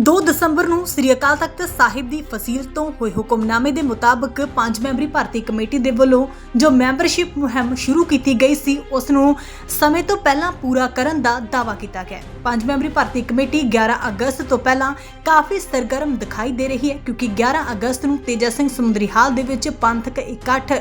2 ਦਸੰਬਰ ਨੂੰ ਸ੍ਰੀ ਅਕਾਲ ਤਖਤ ਸਾਹਿਬ ਦੀ ਫਸੀਲ ਤੋਂ ਹੋਏ ਹੁਕਮਨਾਮੇ ਦੇ ਮੁਤਾਬਕ ਪੰਜ ਮੈਂਬਰੀ ਭਾਰਤੀ ਕਮੇਟੀ ਦੇ ਵੱਲੋਂ ਜੋ ਮੈਂਬਰਸ਼ਿਪ ਮੁਹਿੰਮ ਸ਼ੁਰੂ ਕੀਤੀ ਗਈ ਸੀ, ਉਸ ਨੂੰ ਸਮੇਂ ਤੋਂ ਪਹਿਲਾਂ ਪੂਰਾ ਕਰਨ ਦਾ ਦਾਅਵਾ ਕੀਤਾ ਗਿਆ ਹੈ। ਪੰਜ ਮੈਂਬਰੀ ਭਰਤੀ ਕਮੇਟੀ 11 ਅਗਸਤ ਤੋਂ ਪਹਿਲਾਂ ਕਾਫੀ ਸਰਗਰਮ ਦਿਖਾਈ ਦੇ ਰਹੀ ਹੈ, ਕਿਉਂਕਿ 11 ਅਗਸਤ ਨੂੰ ਤੇਜਾ ਸਿੰਘ ਸਮੁੰਦਰੀ ਹਾਲ ਦੇ ਵਿੱਚ ਪੰਥਕ ਇਕੱਠ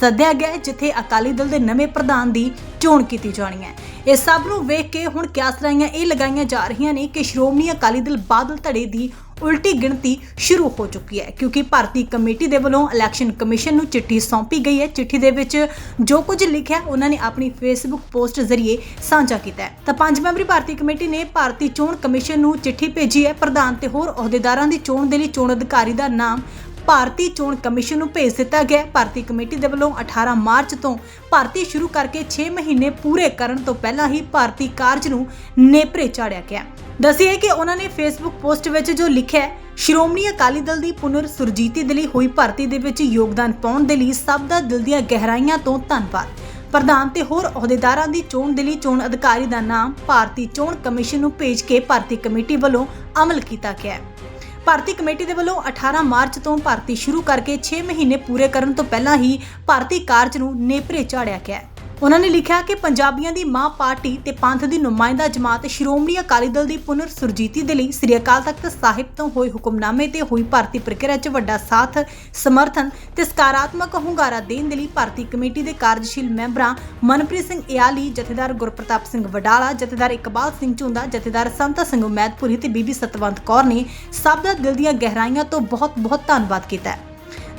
ਸੱਦਿਆ ਗਿਆ ਜਿੱਥੇ ਅਕਾਲੀ ਦਲ ਦੇ ਨਵੇਂ ਪ੍ਰਧਾਨ ਦੀ ਚੋਣ ਕੀਤੀ ਜਾਣੀ ਹੈ ਇਹ ਸਭ ਨੂੰ ਵੇਖ ਕੇ ਹੁਣ ਕਿਆਸਰਾਈਆਂ ਇਹ ਲਗਾਈਆਂ ਜਾ ਰਹੀਆਂ ਨੇ ਕਿ ਸ਼੍ਰੋਮਣੀ ਅਕਾਲੀ ਦਲ ਬਾਦਲ ਧੜੇ ਦੀ ਉਲਟੀ ਗਿਣਤੀ ਸ਼ੁਰੂ ਹੋ ਚੁੱਕੀ ਹੈ, ਕਿਉਂਕਿ ਭਾਰਤੀ ਕਮੇਟੀ ਦੇ ਵੱਲੋਂ ਇਲੈਕਸ਼ਨ ਕਮਿਸ਼ਨ ਨੂੰ ਚਿੱਠੀ ਸੌਂਪੀ ਗਈ ਹੈ। ਚਿੱਠੀ ਦੇ ਵਿੱਚ ਜੋ ਕੁਝ ਲਿਖਿਆ, ਉਹਨਾਂ ਨੇ ਆਪਣੀ ਫੇਸਬੁੱਕ ਪੋਸਟ ਜ਼ਰੀਏ ਸਾਂਝਾ ਕੀਤਾ ਹੈ। ਤਾਂ ਪੰਜ ਮੈਂਬਰੀ ਭਾਰਤੀ ਕਮੇਟੀ ਨੇ ਭਾਰਤੀ ਚੋਣ ਕਮਿਸ਼ਨ ਨੂੰ ਚਿੱਠੀ ਭੇਜੀ ਹੈ। ਪ੍ਰਧਾਨ ਤੇ ਹੋਰ ਅਹੁਦੇਦਾਰਾਂ ਦੀ ਚੋਣ ਦੇ ਲਈ ਚੋਣ ਅਧਿਕਾਰੀ ਦਾ ਨਾਮ ਭਾਰਤੀ ਚੋਣ ਕਮਿਸ਼ਨ ਨੂੰ ਭੇਜ ਦਿੱਤਾ ਗਿਆ ਭਾਰਤੀ ਕਮੇਟੀ ਦੇ ਵੱਲੋਂ 18 ਮਾਰਚ ਤੋਂ ਭਾਰਤੀ ਸ਼ੁਰੂ ਕਰਕੇ 6 ਮਹੀਨੇ ਪੂਰੇ ਕਰਨ ਤੋਂ ਪਹਿਲਾਂ ਹੀ ਭਾਰਤੀ ਕਾਰਜ ਨੂੰ ਨੇਪਰੇ ਚਾੜਿਆ ਗਿਆ ਦੱਸਿਆ ਕਿ ਉਹਨਾਂ ਨੇ ਫੇਸਬੁੱਕ ਪੋਸਟ ਵਿੱਚ ਜੋ ਲਿਖਿਆ ਹੈ, ਸ਼੍ਰੋਮਣੀ ਅਕਾਲੀ ਦਲ ਦੀ ਪੁਨਰ ਸੁਰਜੀਤੀ ਦੇ ਲਈ ਹੋਈ ਭਰਤੀ ਦੇ ਵਿੱਚ ਯੋਗਦਾਨ ਪਾਉਣ ਦੇ ਲਈ ਸਭ ਦਾ ਦਿਲ ਦੀਆਂ ਗਹਿਰਾਈਆਂ ਤੋਂ ਧੰਨਵਾਦ। ਪ੍ਰਧਾਨ ਤੇ ਹੋਰ ਅਹੁਦੇਦਾਰਾਂ ਦੀ ਚੋਣ ਦੇ ਲਈ ਚੋਣ ਅਧਿਕਾਰੀ ਦਾ ਨਾਮ ਭਾਰਤੀ ਚੋਣ ਕਮਿਸ਼ਨ ਨੂੰ ਭੇਜ ਕੇ ਭਾਰਤੀ ਕਮੇਟੀ ਵੱਲੋਂ ਅਮਲ ਕੀਤਾ ਗਿਆ ਹੈ। ਭਾਰਤੀ ਕਮੇਟੀ ਦੇ ਵੱਲੋਂ 18 ਮਾਰਚ ਤੋਂ ਭਰਤੀ ਸ਼ੁਰੂ ਕਰਕੇ 6 ਮਹੀਨੇ ਪੂਰੇ ਕਰਨ ਤੋਂ ਪਹਿਲਾਂ ਹੀ ਭਾਰਤੀ ਕਾਰਜ ਨੂੰ ਨੇਪਰੇ ਚਾੜਿਆ ਗਿਆ ਹੈ। ਉਹਨਾਂ ਨੇ ਲਿਖਿਆ ਕਿ ਪੰਜਾਬੀਆਂ ਦੀ ਮਾਂ ਪਾਰਟੀ ਤੇ ਪੰਥ ਦੀ ਨੁਮਾਇੰਦਾ ਜਮਾਤ ਸ਼੍ਰੋਮਣੀ ਅਕਾਲੀ ਦਲ ਦੀ ਪੁਨਰ ਸੁਰਜੀਤੀ ਦੇ ਲਈ ਸ੍ਰੀ ਅਕਾਲ ਤਖਤ ਸਾਹਿਬ ਤੋਂ ਹੋਏ ਹੁਕਮਨਾਮੇ ਤੇ ਹੋਈ ਭਰਤੀ ਪ੍ਰਕਿਰਿਆ 'ਚ ਵੱਡਾ ਸਾਥ, ਸਮਰਥਨ ਤੇ ਸਕਾਰਾਤਮਕ ਹੁੰਗਾਰਾ ਦੇਣ ਦੇ ਲਈ ਭਾਰਤੀ ਕਮੇਟੀ ਦੇ ਕਾਰਜਸ਼ੀਲ ਮੈਂਬਰਾਂ ਮਨਪ੍ਰੀਤ ਸਿੰਘ ਇਆਲੀ, ਜਥੇਦਾਰ ਗੁਰਪ੍ਰਤਾਪ ਸਿੰਘ ਵਡਾਲਾ, ਜਥੇਦਾਰ ਇਕਬਾਲ ਸਿੰਘ ਝੁੰਦਾ, ਜਥੇਦਾਰ ਸੰਤ ਸਿੰਘ ਉਮੈਦਪੁਰੀ ਤੇ ਬੀਬੀ ਸਤਵੰਤ ਕੌਰ ਨੇ ਸਭ ਦਾ ਦਿਲ ਦੀਆਂ ਗਹਿਰਾਈਆਂ ਤੋਂ ਬਹੁਤ-ਬਹੁਤ ਧੰਨਵਾਦ ਕੀਤਾ ਹੈ।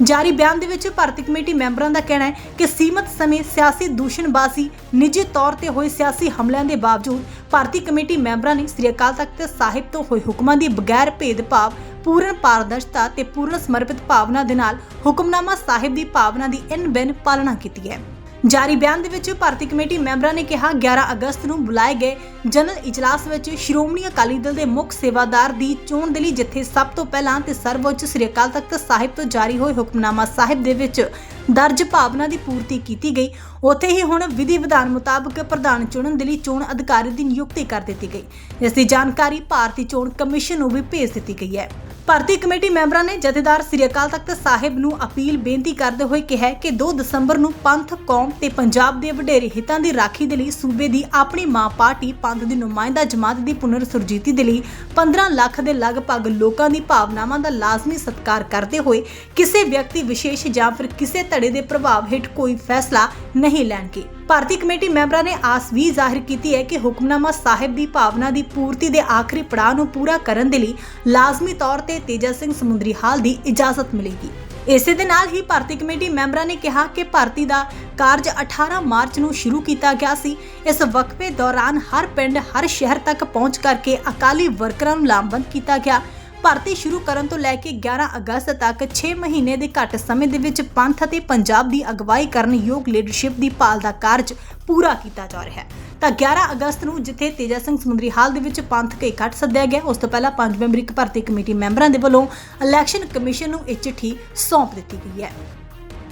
ਜਾਰੀ ਬਿਆਨ ਦੇ ਵਿੱਚ ਭਾਰਤੀ ਕਮੇਟੀ ਮੈਂਬਰਾਂ ਦਾ ਕਹਿਣਾ ਹੈ ਕਿ ਸੀਮਤ ਸਮੇਂ ਸਿਆਸੀ ਦੂਸ਼ਣਬਾਜ਼ੀ ਨਿੱਜੀ ਤੌਰ ਤੇ ਹੋਏ ਸਿਆਸੀ ਹਮਲਿਆਂ ਦੇ ਬਾਵਜੂਦ ਭਾਰਤੀ ਕਮੇਟੀ ਮੈਂਬਰਾਂ ਨੇ ਸ੍ਰੀ ਅਕਾਲ ਤਖਤ ਸਾਹਿਬ ਤੋਂ ਹੋਏ ਹੁਕਮਾਂ ਦੀ ਬਗੈਰ ਭੇਦਭਾਵ, ਪੂਰਨ ਪਾਰਦਰਸ਼ਤਾ ਤੇ ਪੂਰਨ ਸਮਰਪਿਤ ਭਾਵਨਾ ਦੇ ਨਾਲ ਹੁਕਮਨਾਮਾ ਸਾਹਿਬ ਦੀ ਭਾਵਨਾ ਦੀ ਇਨ ਬਿਨ ਪਾਲਣਾ ਕੀਤੀ ਹੈ। ਜਾਰੀ ਬਿਆਨ ਦੇ ਵਿੱਚ ਭਾਰਤੀ ਕਮੇਟੀ ਮੈਂਬਰਾਂ ਨੇ ਕਿਹਾ 11 ਅਗਸਤ ਨੂੰ ਬੁਲਾਏ ਗਏ ਜਨਰਲ ਇਜਲਾਸ ਵਿੱਚ ਸ਼੍ਰੋਮਣੀ ਅਕਾਲੀ ਦਲ ਦੇ ਮੁੱਖ ਸੇਵਾਦਾਰ ਦੀ ਚੋਣ ਦੇ ਲਈ ਜਿੱਥੇ ਸਭ ਤੋਂ ਪਹਿਲਾਂ ਤੇ ਸਰਵਉੱਚ ਸ੍ਰੀ ਅਕਾਲ ਤਖਤ ਸਾਹਿਬ ਤੋਂ ਜਾਰੀ ਹੋਏ ਹੁਕਮਨਾਮਾ ਸਾਹਿਬ ਦੇ ਵਿੱਚ ਦਰਜ ਭਾਵਨਾ ਦੀ ਪੂਰਤੀ ਕੀਤੀ ਗਈ। ਉੱਥੇ ਹੀ ਹੁਣ ਵਿਧੀ ਵਿਧਾਨ ਮੁਤਾਬਕ ਪ੍ਰਧਾਨ ਚੁਣਨ ਦੇ ਲਈ ਚੋਣ ਅਧਿਕਾਰੀ ਦੀ ਨਿਯੁਕਤੀ ਕਰ ਦਿੱਤੀ ਗਈ। ਇਸ ਦੀ ਜਾਣਕਾਰੀ ਭਾਰਤੀ ਚੋਣ ਕਮਿਸ਼ਨ ਨੂੰ ਵੀ ਭੇਜ ਦਿੱਤੀ ਗਈ ਹੈ। ਭਾਰਤੀ ਕਮੇਟੀ ਮੈਂਬਰਾਂ ਨੇ ਜਥੇਦਾਰ ਸ੍ਰੀ ਅਕਾਲ ਤਖਤ ਸਾਹਿਬ ਨੂੰ ਅਪੀਲ ਬੇਨਤੀ ਕਰਦੇ ਹੋਏ ਕਿਹਾ ਕਿ 2 ਦਸੰਬਰ ਨੂੰ ਪੰਥ, ਕੌਮ ਤੇ ਪੰਜਾਬ ਦੇ ਵਡੇਰੇ ਹਿੱਤਾਂ ਦੀ ਰਾਖੀ ਦੇ ਲਈ ਸੂਬੇ ਦੀ ਆਪਣੀ ਮਾਂ ਪਾਰਟੀ ਪੰਥ ਦੀ ਨੁਮਾਇੰਦਾ ਜਮਾਤ ਦੀ ਪੁਨਰ ਸੁਰਜੀਤੀ ਦੇ ਲਈ 15 ਲੱਖ ਦੇ ਲਗਭਗ ਲੋਕਾਂ ਦੀ ਭਾਵਨਾਵਾਂ ਦਾ ਲਾਜ਼ਮੀ ਸਤਿਕਾਰ ਕਰਦੇ ਹੋਏ ਕਿਸੇ ਵਿਅਕਤੀ ਵਿਸ਼ੇਸ਼ ਜਾਂ ਫਿਰ ਕਿਸੇ ਧੜੇ ਦੇ ਪ੍ਰਭਾਵ ਹੇਠ ਕੋਈ ਫੈਸਲਾ ਨਹੀਂ ਲੈਣਗੇ। ਭਾਰਤੀ ਕਮੇਟੀ ਮੈਂਬਰਾਂ ਨੇ ਆਸ ਵੀ ਜ਼ਾਹਿਰ ਕੀਤੀ ਹੈ ਕਿ ਹੁਕਮਨਾਮਾ ਸਾਹਿਬ ਦੀ ਭਾਵਨਾ ਦੀ ਪੂਰਤੀ ਦੇ ਆਖਰੀ ਪੜਾਅ ਨੂੰ ਪੂਰਾ ਕਰਨ ਦੇ ਲਈ ਲਾਜ਼ਮੀ ਤੌਰ ਤੇ ਤੇਜਾ ਸਿੰਘ ਸਮੁੰਦਰੀ ਹਾਲ ਦੀ ਇਜਾਜ਼ਤ ਮਿਲੇਗੀ। ਇਸੇ ਦੇ ਨਾਲ ਹੀ ਭਾਰਤੀ ਕਮੇਟੀ ਮੈਂਬਰਾਂ ਨੇ ਕਿਹਾ ਕਿ ਭਾਰਤੀ ਦਾ ਕਾਰਜ 18 ਮਾਰਚ ਨੂੰ ਸ਼ੁਰੂ ਕੀਤਾ ਗਿਆ ਸੀ। ਇਸ ਵਕਫੇ ਦੌਰਾਨ ਹਰ ਪਿੰਡ, ਹਰ ਸ਼ਹਿਰ ਤੱਕ ਪਹੁੰਚ ਕਰਕੇ ਅਕਾਲੀ ਵਰਕਰਾਂ ਨੂੰ ਲਾਮਬੰਦ ਕੀਤਾ ਗਿਆ। ਭਰਤੀ ਸ਼ੁਰੂ ਕਰਨ ਤੋਂ ਲੈ ਕੇ 11 ਅਗਸਤ ਤੱਕ 6 ਮਹੀਨੇ ਦੇ ਘੱਟ ਸਮੇਂ ਦੇ ਵਿੱਚ ਪੰਥ ਅਤੇ ਪੰਜਾਬ ਦੀ ਅਗਵਾਈ ਕਰਨ ਯੋਗ ਲੀਡਰਸ਼ਿਪ ਦੀ ਭਾਲ ਦਾ ਕਾਰਜ ਪੂਰਾ ਕੀਤਾ ਜਾ ਰਿਹਾ ਹੈ। ਤਾਂ 11 ਅਗਸਤ ਨੂੰ ਜਿੱਥੇ ਤੇਜਾ ਸਿੰਘ ਸਮੁੰਦਰੀ ਹਾਲ ਦੇ ਵਿੱਚ ਪੰਥਕ ਇਕੱਠ ਸੱਦਿਆ ਗਿਆ, ਉਸ ਤੋਂ ਪਹਿਲਾਂ ਪੰਜ ਮੈਂਬਰੀ ਭਰਤੀ ਕਮੇਟੀ ਮੈਂਬਰਾਂ ਦੇ ਵੱਲੋਂ ਇਲੈਕਸ਼ਨ ਕਮਿਸ਼ਨ ਨੂੰ ਇਹ ਚਿੱਠੀ ਸੌਂਪ ਦਿੱਤੀ ਗਈ ਹੈ।